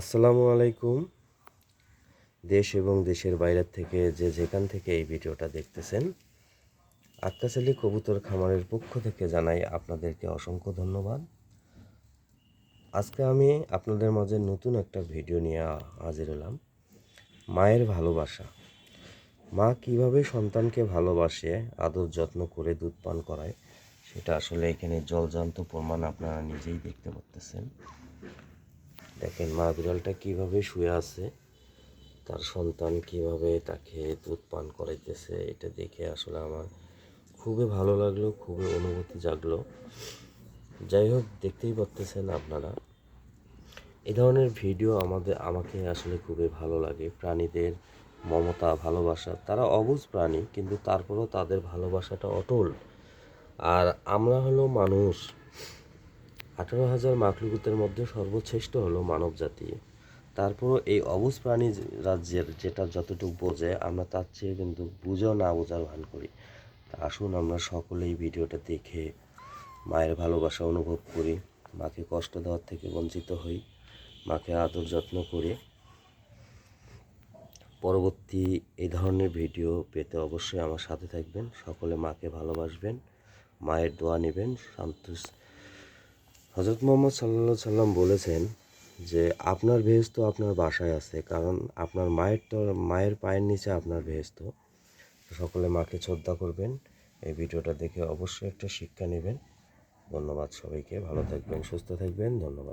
আসসালামু আলাইকুম। দেশ এবং দেশের বাইরের থেকে যে যেখান থেকে এই ভিডিওটা দেখতেছেন আক্কাস আলী কবুতর খামারের পক্ষ থেকে জানাই আপনাদেরকে অসংখ্য ধন্যবাদ। আজকে আমি আপনাদের মাঝে নতুন একটা ভিডিও নিয়ে হাজির হলাম, মায়ের ভালোবাসা। মা কীভাবে সন্তানকে ভালোবাসে, আদর যত্ন করে দুধ পান করায়, সেটা আসলে এখানে জলজান্ত প্রমাণ আপনারা নিজেই দেখতে পাচ্তেছেন দেখেন মা বিড়ালটা কীভাবে শুয়ে আছে, তার সন্তান কীভাবে তাকে দুধ পান করাইতেছে, এটা দেখে আসলে আমার খুবই ভালো লাগল, খুবই অনুভূতি জাগলো। যাই হোক, দেখতেই পাচ্তেছেন আপনারা। এ ধরনের ভিডিও আমাদের, আমাকে আসলে খুবই ভালো লাগে। প্রাণীদের মমতা, ভালোবাসা, তারা অবুঝ প্রাণী, কিন্তু তারপরেও তাদের ভালোবাসাটা অটল। আর আমরা হলো মানুষ। আঠারো হাজার মাকলুকুতের মধ্যে সর্বশ্রেষ্ঠ হলো মানব জাতি তারপরও এই অবুজ প্রাণী রাজ্যের যেটা যতটুকু বোঝে, আমরা তার চেয়ে কিন্তু বুঝেও না বোঝার ভান করি। আসুন আমরা সকলে এই ভিডিওটা দেখে মায়ের ভালোবাসা অনুভব করি, মাকে কষ্ট দেওয়ার থেকে বঞ্চিত হই, মাকে আদর যত্ন করে। পরবর্তী এই ধরনের ভিডিও পেতে অবশ্যই আমার সাথে থাকবেন, সকলে মাকে ভালোবাসবেন, মায়ের দোয়া নেবেন সন্তোষ হজরত মোহাম্মদ সাল্লা সাল্লাম বলেছেন যে আপনার ভেস্ত আপনার বাসায় আছে, কারণ আপনার মায়ের তো, মায়ের পায়ের নিচে আপনার ভেস্ত সকলে মাকে শ্রদ্ধা করবেন। এই ভিডিওটা দেখে অবশ্যই একটা শিক্ষা নেবেন। ধন্যবাদ সবাইকে। ভালো থাকবেন, সুস্থ থাকবেন। ধন্যবাদ।